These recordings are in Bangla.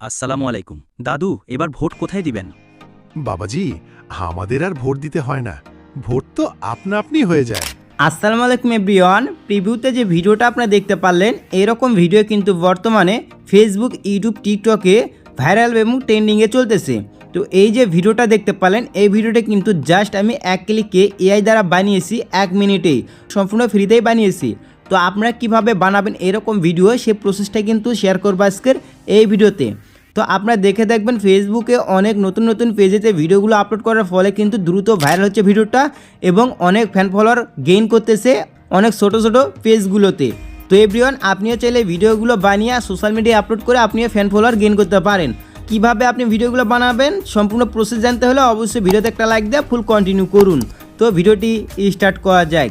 আসসালামু আলাইকুম। দাদু এবার ভোট কোথায় দিবেন? বাবাজি আমাদের আর ভোট দিতে হয় না। ভোট তো আপনা আপনি হয়ে যায়। আসসালামু আলাইকুম এভরিওয়ান। প্রিভিউতে যে ভিডিওটা আপনারা দেখতে পারলেন এরকম ভিডিও কিন্তু বর্তমানে ফেসবুক ইউটিউব টিকটকে ভাইরাল এবং ট্রেন্ডিংয়ে চলতেছে। তো এই যে ভিডিওটা দেখতে পারলেন এই ভিডিওটা কিন্তু জাস্ট আমি এক ক্লিকে এআই দ্বারা বানিয়েছি এক মিনিটেই। সম্পূর্ণ ফ্রিতেই বানিয়েছি। তো আপনারা কীভাবে বানাবেন এরকম ভিডিও সে প্রসেসটা কিন্তু শেয়ার করব আজকের এই ভিডিওতে। তো আপনারা দেখে দেখবেন ফেসবুকে অনেক নতুন নতুন পেজেতে ভিডিওগুলো আপলোড করার ফলে কিন্তু দ্রুত ভাইরাল হচ্ছে ভিডিওটা এবং অনেক ফ্যান ফলোয়ার গেইন করতেছে অনেক ছোট ছোট পেজগুলোতে তো এভরিওয়ান আপনিও চাইলে ভিডিওগুলো বানিয়ে সোশ্যাল মিডিয়ায় আপলোড করে আপনিও ফ্যান ফলোয়ার গেইন করতে পারেন। কীভাবে আপনি ভিডিওগুলো বানাবেন সম্পূর্ণ প্রসেস জানতে হলে অবশ্যই ভিডিওতে একটা লাইক দিয়ে ফুল কন্টিনিউ করুন। তো ভিডিওটি স্টার্ট করা যায়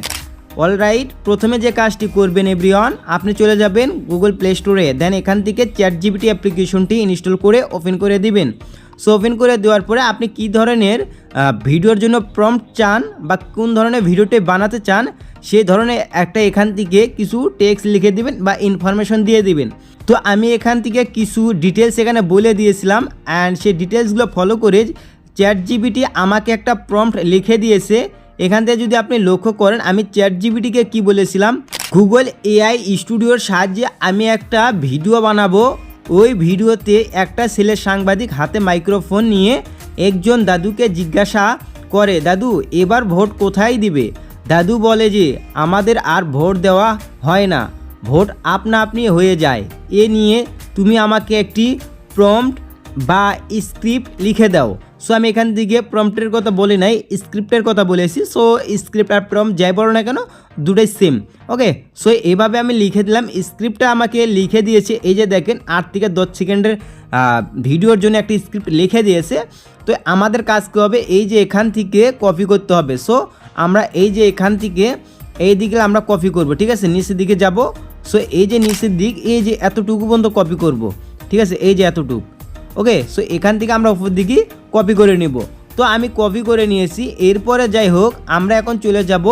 অলরাইট প্রথমে যে কাজটি করবেন এভরিওয়ান আপনি চলে যাবেন গুগল প্লে স্টোরে দেন এখান থেকে চ্যাট জিবিটি অ্যাপ্লিকেশনটি ইনস্টল করে ওপেন করে দিবেন। সো ওপেন করে দেওয়ার পরে আপনি কি ধরনের ভিডিওর জন্য প্রম্পট চান বা কোন ধরনের ভিডিওটি বানাতে চান সেই ধরনের একটা এখান থেকে কিছু টেক্সট লিখে দিবেন বা ইনফরমেশন দিয়ে দিবেন। তো আমি এখান থেকে কিছু ডিটেলস এখানে বলে দিয়েছিলাম অ্যান্ড সেই ডিটেলসগুলো ফলো করে চ্যাট জিবিটি আমাকে একটা প্রম্পট লিখে দিয়েছে। এখান থেকে যদি আপনি লক্ষ্য করেন, আমি চ্যাট জিবিটিকে কী বলেছিলাম? গুগল এআই স্টুডিওর সাহায্যে আমি একটা ভিডিও বানাবো। ওই ভিডিওতে একটা ছেলে সাংবাদিক হাতে মাইক্রোফোন নিয়ে একজন দাদুকে জিজ্ঞাসা করে, দাদু, এবার ভোট কোথায় দিবে? দাদু বলে যে, আমাদের আর ভোট দেওয়া হয় না। ভোট আপনা আপনি হয়ে যায়। এ নিয়ে তুমি আমাকে একটি প্রম্পট বা স্ক্রিপ্ট লিখে দাও। সো আমি এখান থেকে প্রম্পটের কথা বলি নাই স্ক্রিপ্টের কথা বলেছি। সো স্ক্রিপ্ট আর প্রম্পট যাই বলো না কেন, দুটোই সেম ওকে সো এভাবে আমি লিখে দিলাম স্ক্রিপ্টটা আমাকে লিখে দিয়েছে, এই যে দেখেন, আট থেকে দশ সেকেন্ডের ভিডিওর জন্য একটি স্ক্রিপ্ট লিখে দিয়েছে। তো, আমাদের কাজ কী হবে? এই যে এখান থেকে কপি করতে হবে। সো আমরা এই যে এখান থেকে এই দিকে আমরা কপি করব, ঠিক আছে? নিচের দিকে যাব। সো এই যে নিচের দিক, এই যে এতটুকু পর্যন্ত কপি করব, ঠিক আছে? এই যে এতটুকু। ওকে সো এখান থেকে আমরা উপর দিকে কপি করে নিব। তো আমি কপি করে নিয়েছি, এরপরে যাই হোক, আমরা এখন চলে যাব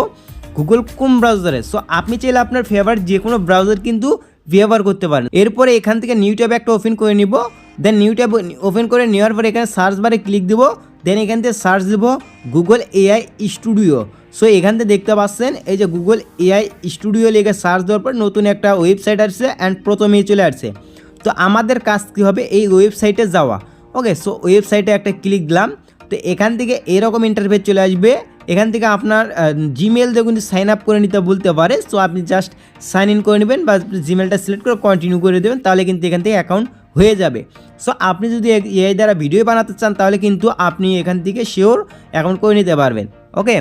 গুগল কোম ব্রাউজারে সো আপনি চাইলে আপনার ফেভারিট যে কোনো ব্রাউজার কিন্তু ব্যবহার করতে পারেন। এরপরে এখান থেকে নিউ ট্যাব একটা ওপেন করে নিব। দেন নিউ ট্যাব ওপেন করে নেওয়ার পরে এখানে সার্চ বারে ক্লিক দিব। দেন এখান থেকে সার্চ দেব গুগল এআই স্টুডিও সো এখান থেকে দেখতে পাচ্ছেন, এই যে গুগল এআই স্টুডিও লিখে সার্চ দেওয়ার পর নতুন একটা ওয়েবসাইট আসছে অ্যান্ড প্রথমেই চলে আসছে। তো আমাদের কাজ কী হবে? এই ওয়েবসাইটে যাওয়া। ওকে সো ওয়েবসাইটে একটা ক্লিক দিলাম। তো এখান থেকে এরকম ইন্টারফেস চলে আসবে। এখান থেকে আপনার জিমেল দিয়ে কিন্তু সাইন আপ করে নিতে বলতে পারে। সো আপনি জাস্ট সাইন ইন করে নেবেন বা জিমেলটা সিলেক্ট করে কন্টিনিউ করে দেবেন, তাহলে কিন্তু এখান থেকে অ্যাকাউন্ট হয়ে যাবে। সো আপনি যদি এআই দ্বারা ভিডিও বানাতে চান, তাহলে কিন্তু আপনি এখান থেকে শিওর অ্যাকাউন্ট করে নিতে পারবেন। ওকে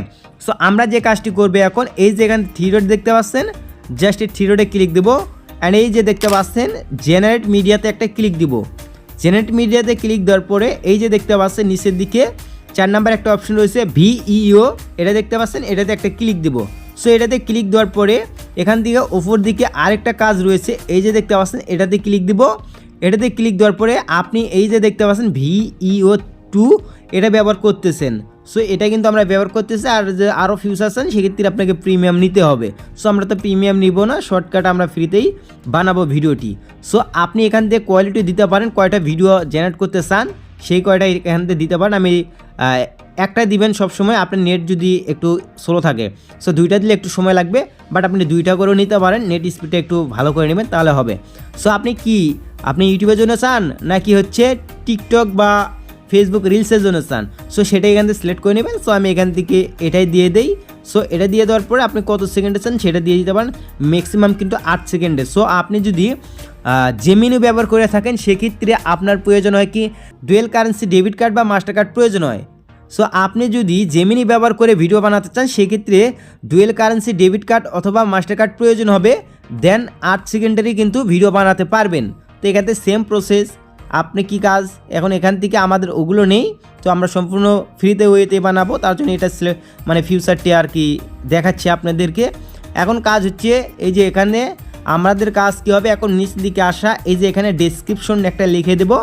সো আমরা যে কাজটি করবে এখন, এই যে এখানে থ্রি ডট দেখতে পাচ্ছেন জাস্ট এই থ্রি ডটে ক্লিক দেবো। অ্যান্ড এই যে দেখতে পাচ্ছেন জেনারেট মিডিয়াতে একটা ক্লিক দিব। জেনারেট মিডিয়াতে ক্লিক দেওয়ার পরে এই যে দেখতে পাচ্ছেন, নিচের দিকে চার নাম্বার একটা অপশন রয়েছে ভিইও এটা দেখতে পাচ্ছেন, এটাতে একটা ক্লিক দিব। সো এটাতে ক্লিক দেওয়ার পরে এখান থেকে ওপর দিকে আরেকটা কাজ রয়েছে, এই যে দেখতে পাচ্ছেন, এটাতে ক্লিক দিব। এটাতে ক্লিক দেওয়ার পরে আপনি এই যে দেখতে পাচ্ছেন ভিইও টু এটা ব্যবহার করতেছেন। সো এটা কিন্তু আমরা ব্যবহার করতেছি আর যে আরও ফিউচার আছেন সেক্ষেত্রে আপনাকে প্রিমিয়াম নিতে হবে। সো আমরা তো প্রিমিয়াম নিব না শর্টকাট আমরা ফ্রিতেই বানাবো ভিডিওটি। সো আপনি এখান থেকে কোয়ালিটি দিতে পারেন, কয়টা ভিডিও জেনারেট করতে চান, সেই কয়টা এখান থেকে দিতে পারেন। আমি একটা দিবেন সবসময়, আপনার নেট যদি একটু স্লো থাকে। সো দুইটা দিলে একটু সময় লাগবে বাট আপনি দুইটা করেও নিতে পারেন নেট স্পিডটা একটু ভালো করে নেবেন, তাহলে হবে। সো আপনি কি, আপনি ইউটিউবের জন্য চান, নাকি হচ্ছে টিকটক বা ফেসবুক রিলসের জন্য চান। সো সেটা এখান থেকে সিলেক্ট করে নেবেন। সো আমি এখান থেকে এটাই দিয়ে দেই। সো এটা দিয়ে দেওয়ার পরে আপনি কত সেকেন্ডে চান সেটা দিয়ে দিতে পারেন। ম্যাক্সিমাম কিন্তু আট সেকেন্ডে। সো আপনি যদি জেমিনি ব্যবহার করে থাকেন, সেক্ষেত্রে আপনার প্রয়োজন হয় কি? ডুয়েল কারেন্সি ডেবিট কার্ড বা মাস্টার কার্ড প্রয়োজন হয়। সো আপনি যদি জেমিনি ব্যবহার করে ভিডিও বানাতে চান, সেক্ষেত্রে ডুয়েল কারেন্সি ডেবিট কার্ড অথবা মাস্টার কার্ড প্রয়োজন হবে। দেন আট সেকেন্ডারই কিন্তু ভিডিও বানাতে পারবেন। তো, এখানে সেম প্রসেস আপনি কি কাজ? এখন এখান থেকে আমাদের ওগুলো নেই, তো আমরা সম্পূর্ণ ফ্রিতে ওয়েতে বানাবো, তার জন্য এটা মানে ফিউচারটি আর কি দেখাচ্ছি আপনাদেরকে। এখন কাজ হচ্ছে, এই যে এখানে আমাদের কাজ কী হবে? এখন নিচ দিকে আসা, এই যে এখানে ডেসক্রিপশন একটা লিখে দেবো।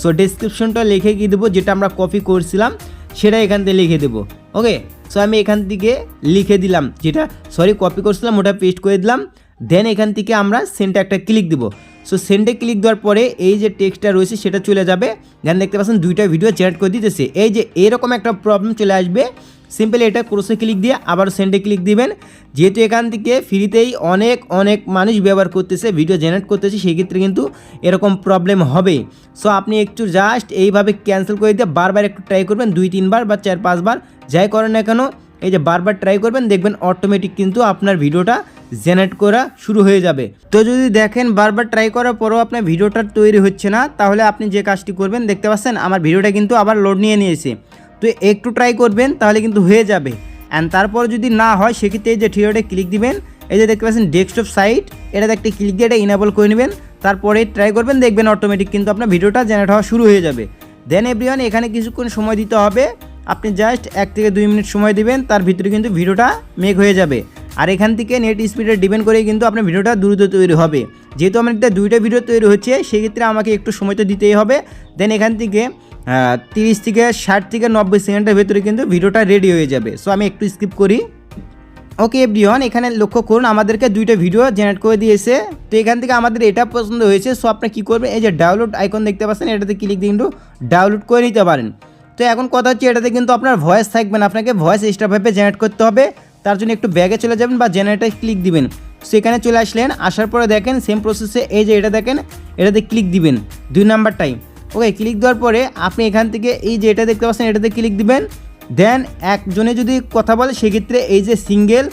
সো ডেসক্রিপশনটা লিখে গিয়ে দেবো? যেটা আমরা কপি করছিলাম, সেটা এখান থেকে লিখে দেবো। ওকে সো আমি এখান থেকে লিখে দিলাম যেটা সরি কপি করছিলাম, ওটা পেস্ট করে দিলাম। দেন এখান থেকে আমরা সেন্টার একটা ক্লিক দিব। সো সেন্ডে ক্লিক দেওয়ার পরে এই যে টেক্সটটা রয়েছে সেটা চলে যাবে। দেন দেখতে পাচ্ছেন দুইটা ভিডিও জেনারেট করে দিতেছে। এই যে এরকম একটা প্রবলেম চলে আসবে। সিম্পলি এটা ক্রোসে ক্লিক দিয়ে আবার সেন্ডে ক্লিক দিবেন। যেহেতু এখান থেকে ফ্রিতেই অনেক অনেক মানুষ ব্যবহার করতেছে ভিডিও জেনারেট করতেছে, সেক্ষেত্রে কিন্তু এরকম প্রবলেম হবে সো আপনি একটু জাস্ট এইভাবে ক্যান্সেল করে দিয়ে বারবার একটু ট্রাই করবেন, দুই, তিনবার বা চার, পাঁচবার, যাই করেন না কেন, এই যে বারবার ট্রাই করবেন, দেখবেন অটোমেটিক কিন্তু আপনার ভিডিওটা জেনারেট করা শুরু হয়ে যাবে। তো যদি দেখেন বারবার ট্রাই করার পরও আপনার ভিডিওটা তৈরি হচ্ছে না, তাহলে আপনি যে কাজটি করবেন, দেখতে পাচ্ছেন আমার ভিডিওটা কিন্তু আবার লোড নিয়ে নিয়েছে। তো একটু ট্রাই করবেন, তাহলে কিন্তু হয়ে যাবে। অ্যান্ড তারপর যদি না হয়, সেক্ষেত্রে এই যে থিওটা ক্লিক দিবেন, এই যে দেখতে পাচ্ছেন ডেস্কটপ সাইট এটাতে একটা ক্লিক দিয়ে এটা ইনেবল করে নেবেন। তারপরে ট্রাই করবেন, দেখবেন অটোমেটিক কিন্তু আপনার ভিডিওটা জেনারেট হওয়া শুরু হয়ে যাবে। দেন এভরিওয়ান এখানে কিছুক্ষণ সময় দিতে হবে। আপনি জাস্ট এক থেকে দুই মিনিট সময় দিবেন, তার ভিতরে কিন্তু ভিডিওটা মেক হয়ে যাবে। আর এখান থেকে নেট স্পিডে ডিপেন্ড করে কিন্তু আপনার ভিডিওটা দ্রুত তৈরি হবে। যেহেতু আমার একটা দুইটা ভিডিও তৈরি হচ্ছে, সেক্ষেত্রে আমাকে একটু সময় তো দিতেই হবে। দেন এখান থেকে তিরিশ থেকে ষাট থেকে নব্বই সেকেন্ডের ভেতরে কিন্তু ভিডিওটা রেডি হয়ে যাবে। সো আমি একটু স্কিপ করি। ওকে এভরিওয়ান এখানে লক্ষ্য করুন, আমাদেরকে দুইটা ভিডিও জেনারেট করে দিয়েছে। তো এখান থেকে আমাদের এটা পছন্দ হয়েছে। সো আপনি কী করবেন, এই যে ডাউনলোড আইকন দেখতে পাচ্ছেন, এটাতে ক্লিক দিয়ে কিন্তু ডাউনলোড করে নিতে পারেন। তো এখন কথা হচ্ছে, এটাতে কিন্তু আপনার ভয়েস থাকবে না। আপনাকে ভয়েস এক্সট্রাভাবে জেনারেট করতে হবে। তার জন্য একটু ব্যাগে চলে যাবেন বা জেনারেটার ক্লিক দিবেন। সেখানে চলে আসলেন, আসার পরে দেখেন সেম প্রসেসে এই যে এটা দেখেন, এটাতে ক্লিক দিবেন দুই নাম্বারটাই। ওকে, ক্লিক দেওয়ার পরে আপনি এখান থেকে এই যে এটা দেখতে পাচ্ছেন, এটাতে ক্লিক দিবেন। দেন একজনে যদি কথা বলে, সেক্ষেত্রে এই যে সিঙ্গেল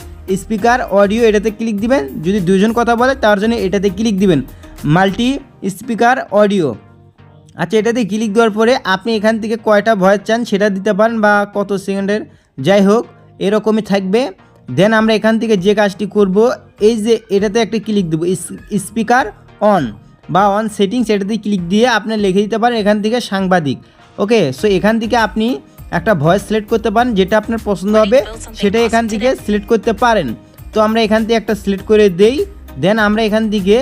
স্পিকার অডিও এটাতে ক্লিক দিবেন। যদি দুজন কথা বলে, তার জন্য এটাতে ক্লিক দিবেন। মাল্টি স্পিকার অডিও আচ্ছা এটাতে ক্লিক দেওয়ার পরে আপনি এখান থেকে কয়টা ভয়েস চান সেটা দিতে পারেন বা কত সেকেন্ডের, যাই হোক। এরকমই থাকবে। দেন আমরা এখান থেকে যে কাজটি করব এই যে এটাতে একটা ক্লিক দেবো স্পিকার অন বা অন সেটিংস এটাতে ক্লিক দিয়ে আপনি লিখে দিতে পারেন এখান থেকে সাংবাদিক। ওকে সো এখান থেকে আপনি একটা ভয়েস সিলেক্ট করতে পারেন যেটা আপনার পছন্দ হবে সেটা এখান থেকে সিলেক্ট করতে পারেন। তো আমরা এখান থেকে একটা সিলেক্ট করে দেই। দেন আমরা এখান থেকে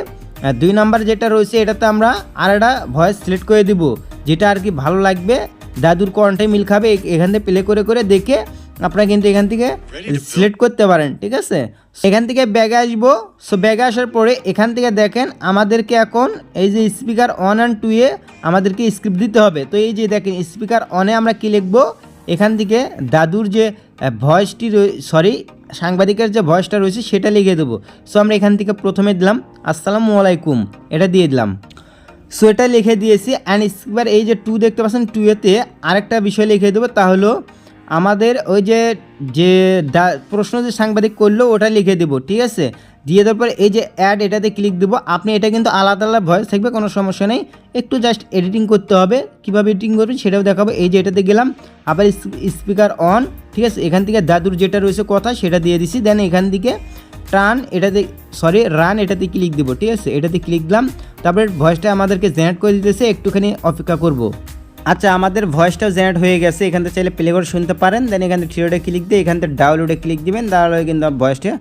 দুই নাম্বার যেটা রয়েছে এটাতে আমরা আর একটা ভয়েস সিলেক্ট করে দিব যেটা আর কি ভালো লাগবে। দাদুর কণ্ঠে মিল খাবে এখান থেকে প্লে করে করে দেখে আপনারা কিন্তু এখান থেকে সিলেক্ট করতে পারেন ঠিক আছে? এখান থেকে ব্যাগে আসব। সো ব্যাগে আসার পরে এখান থেকে দেখেন আমাদেরকে এখন এই যে স্পিকার অন অ্যান্ড টুয়ে আমাদেরকে স্ক্রিপ্ট দিতে হবে। তো এই যে দেখেন স্পিকার অনে আমরা কি লিখব? এখান থেকে দাদুর যে ভয়েসটি সরি সাংবাদিকের যে ভয়েসটা রয়েছে সেটা লিখে দেবো। সো আমরা এখান থেকে প্রথমে দিলাম আসসালামু আলাইকুম এটা দিয়ে দিলাম। সো এটা লিখে দিয়েছি অ্যান্ড এবার এই যে টু দেখতে পাচ্ছেন টু এতে আরেকটা বিষয় লিখে দেবো তা হলো আমাদের ওই যে যে প্রশ্ন যে সাংবাদিক করল, ওটা লিখে দেবো, ঠিক আছে? দিয়ে দেওয়ার পর এই যে অ্যাড এটাতে ক্লিক দেবো, আপনি এটা কিন্তু আলাদা আলাদা ভয়েস থাকবে, কোনো সমস্যা নেই। একটু জাস্ট এডিটিং করতে হবে। কীভাবে এডিটিং করবেন সেটাও দেখাবো। এই যে এটাতে গেলাম, আবার স্পিকার অন ঠিক আছে? এখান থেকে দাদুর যেটা রয়েছে কথা, সেটা দিয়ে দিছি। দেন এখান থেকে টান এটাতে সরি রান এটাতে ক্লিক দেবো, ঠিক আছে? এটাতে ক্লিক দিলাম। তারপরে ভয়েসটা আমাদেরকে জেনারেট করে দিতেছে, একটুখানি অপেক্ষা করব। আচ্ছা আমাদের ভয়েসটাও জেনারেট হয়ে গেছে। এখান থেকে চাইলে প্লে করে শুনতে পারেন। দেন এখান থেকে থ্রিওডে ক্লিক দিয়ে এখান থেকে ডাউনলোডে ক্লিক দিবেন। তাহলে কিন্তু ভয়েসটা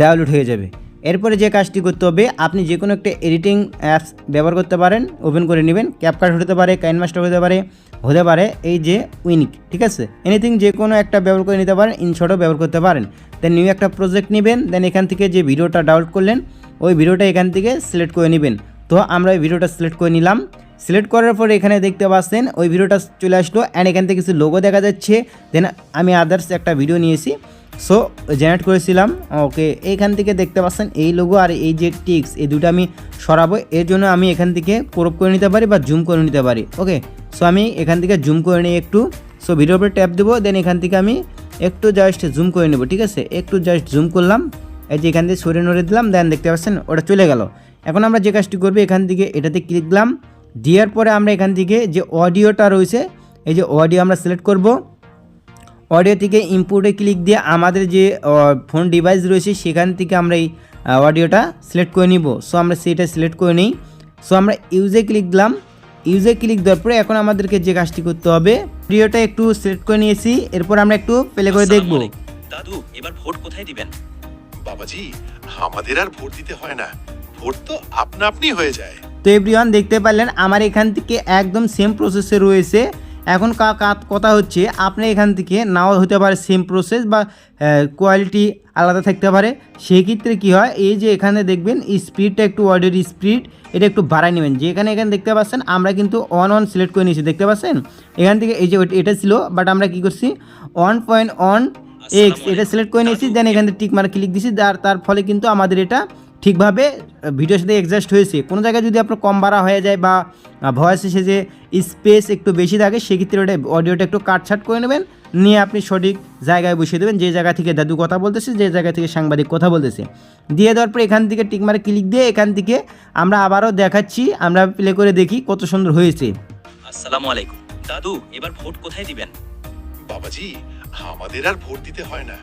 ডাউনলোড হয়ে যাবে। এরপরে যে কাজটি করতে হবে, আপনি যে কোনো একটা এডিটিং অ্যাপস ব্যবহার করতে পারেন। ওপেন করে নেবেন। ক্যাপকার্ট হতে পারে কাইনমাস্টার হতে পারে হতে পারে এই যে উইনিক ঠিক আছে? এনিথিং যে কোনো একটা ব্যবহার করে নিতে পারেন ইনশটও ব্যবহার করতে পারেন। দেন নিউ একটা প্রজেক্ট নেবেন। দেন এখান থেকে যে ভিডিওটা ডাউনলোড করলেন, ওই ভিডিওটা এখান থেকে সিলেক্ট করে নেবেন। তো আমরা ওই ভিডিওটা সিলেক্ট করে নিলাম। সিলেক্ট করার পর এখানে দেখতে পাচ্ছেন, ওই ভিডিওটা চলে আসলো অ্যান্ড এখান থেকে কিছু লোগো দেখা যাচ্ছে। দেন আমি আদার্স একটা ভিডিও নিয়েছি। সো জেনারেট করেছিলাম। ওকে এইখান থেকে দেখতে পাচ্ছেন এই লোগো আর এই যে টিক্স এই দুটো আমি সরাবো। এর জন্য আমি এখান থেকে ক্রপ করে নিতে পারি বা জুম করে নিতে পারি। ওকে সো আমি এখান থেকে জুম করে নিই একটু। সো ভিডিওর উপরে ট্যাপ দেবো দেন এখান থেকে আমি একটু জাস্ট জুম করে নেব, ঠিক আছে? একটু জাস্ট জুম করলাম। এই যে এখান থেকে সরে নড়ে দিলাম দেন দেখতে পাচ্ছেন ওটা চলে গেল। এখন আমরা যে কাজটি করব, এখান থেকে এটাতে ক্লিক দিলাম। দেওয়ার পরে আমরা এখান থেকে যে অডিওটা রয়েছে এই যে অডিও আমরা সিলেক্ট করব। অডিও থেকে ইনপুটে ক্লিক দিয়ে আমাদের যে ফোন ডিভাইস রয়েছে সেখান থেকে আমরা এই অডিওটা সিলেক্ট করে নিব। সো আমরা সেটা সিলেক্ট করে নিই। সো আমরা ইউজে ক্লিক দিলাম। ইউজে ক্লিক দেওয়ার পরে এখন আমাদেরকে যে কাজটি করতে হবে অডিওটা একটু সিলেক্ট করে নিয়েছি। এরপর আমরা একটু প্লে করে দেখব। দাদু এবার ভোট কোথায় দিবেন? বাবাজি আমাদের আর ভোট দিতে হয় না। ভোট তো আপনা আপনি হয়ে যায়। তো এভরিওয়ান দেখতে পারলেন আমার এখান থেকে একদম সেম প্রসেসে রয়েছে। এখন কথা হচ্ছে আপনি এখান থেকে নাও হতে পারে সেম প্রসেস বা কোয়ালিটি আলাদা থাকতে পারে। সেই ক্ষেত্রে কী হয় এই যে এখানে দেখবেন স্পিডটা একটু ওয়ার্ডের স্পিড এটা একটু বাড়াই নেবেন। যে এখানে এখানে দেখতে পাচ্ছেন আমরা কিন্তু অন অন সিলেক্ট করে নিয়েছি দেখতে পাচ্ছেন? এখান থেকে এই যে এটা ছিল বাট আমরা কি করছি? ওয়ান পয়েন্ট অন এক্স এটা সিলেক্ট করে নিয়েছি দেন এখান থেকে টিক মারা ক্লিক দিয়েছি তার তার ফলে কিন্তু আমাদের এটা ঠিকভাবে ভিডিওর সাথে অ্যাডজাস্ট হয়েছে। কোনো জায়গায় যদি আপনার কম বাড়া হয়ে যায় বা ভয়েস এসে যে স্পেস একটু বেশি থাকে সেক্ষেত্রে ওটা অডিওটা একটু কাটছাট করে নেবেন। নিয়ে আপনি সঠিক জায়গায় বসিয়ে দেবেন। যে জায়গা থেকে দাদু কথা বলতেছে যে জায়গা থেকে সাংবাদিক কথা বলতেছে। দিয়ে দেওয়ার পর এখান থেকে টিক মারে ক্লিক দিয়ে এখান থেকে আমরা আবারও দেখাচ্ছি আমরা প্লে করে দেখি কত সুন্দর হয়েছে। আসসালামু আলাইকুম। দাদু এবার ভোট কোথায় দিবেন? বাবাজি আমাদের আর ভোট দিতে হয় না।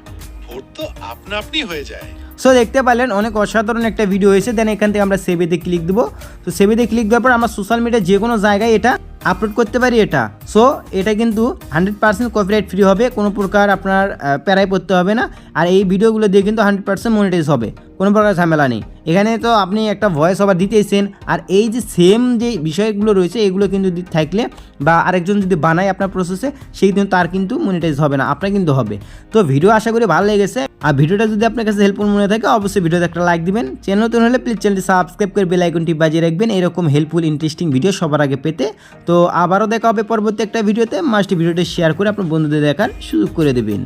তো আপনা আপনি হয়ে যায়। সো দেখতে পারলেন, অনেক অসাধারণ একটা ভিডিও হয়েছে। দেন এখান থেকে আমরা সেভেতে ক্লিক দেবো। তো সেভেতে ক্লিক দেওয়ার পর আমরা সোশ্যাল মিডিয়া যে কোনো জায়গায় এটা আপলোড করতে পারি এটা। সো এটা কিন্তু হান্ড্রেড পার্সেন্ট কপিরাইট ফ্রি হবে। কোনো প্রকার আপনার প্যারায় পড়তে হবে না। আর এই ভিডিওগুলো দিয়ে কিন্তু হান্ড্রেড পার্সেন্ট মনিটাইজ হবে। কোনো প্রকার ঝামেলা নেই। এখানে তো আপনি একটা ভয়েস ওভার দিতেইছেন আর এই যে সেম যে বিষয়গুলো রয়েছে, এগুলো কিন্তু থাকলে বা আরেকজন যদি বানায় আপনার প্রসেসে সেই কিন্তু তার কিন্তু মনিটাইজ হবে না, আপনার কিন্তু হবে। তো ভিডিও আশা করি ভালো লেগেছে, আর ভিডিওটা যদি আপনার কাছে হেল্পফুল মনে থাকে, অবশ্যই ভিডিওতে একটা লাইক দিবেন। চ্যানেল নতুন হলে প্লিজ চ্যানেলটি সাবস্ক্রাইব করে বেল আইকনটি বাজিয়ে রাখবেন, এরকম হেল্পফুল ইন্টারেস্টিং ভিডিও সবার আগে পেতে। তো আবারও দেখা হবে পরবর্তী একটা ভিডিওতে মাস্ট ভিডিওটা শেয়ার করে আপনার বন্ধুদের দেখার সুযোগ করে দেবেন।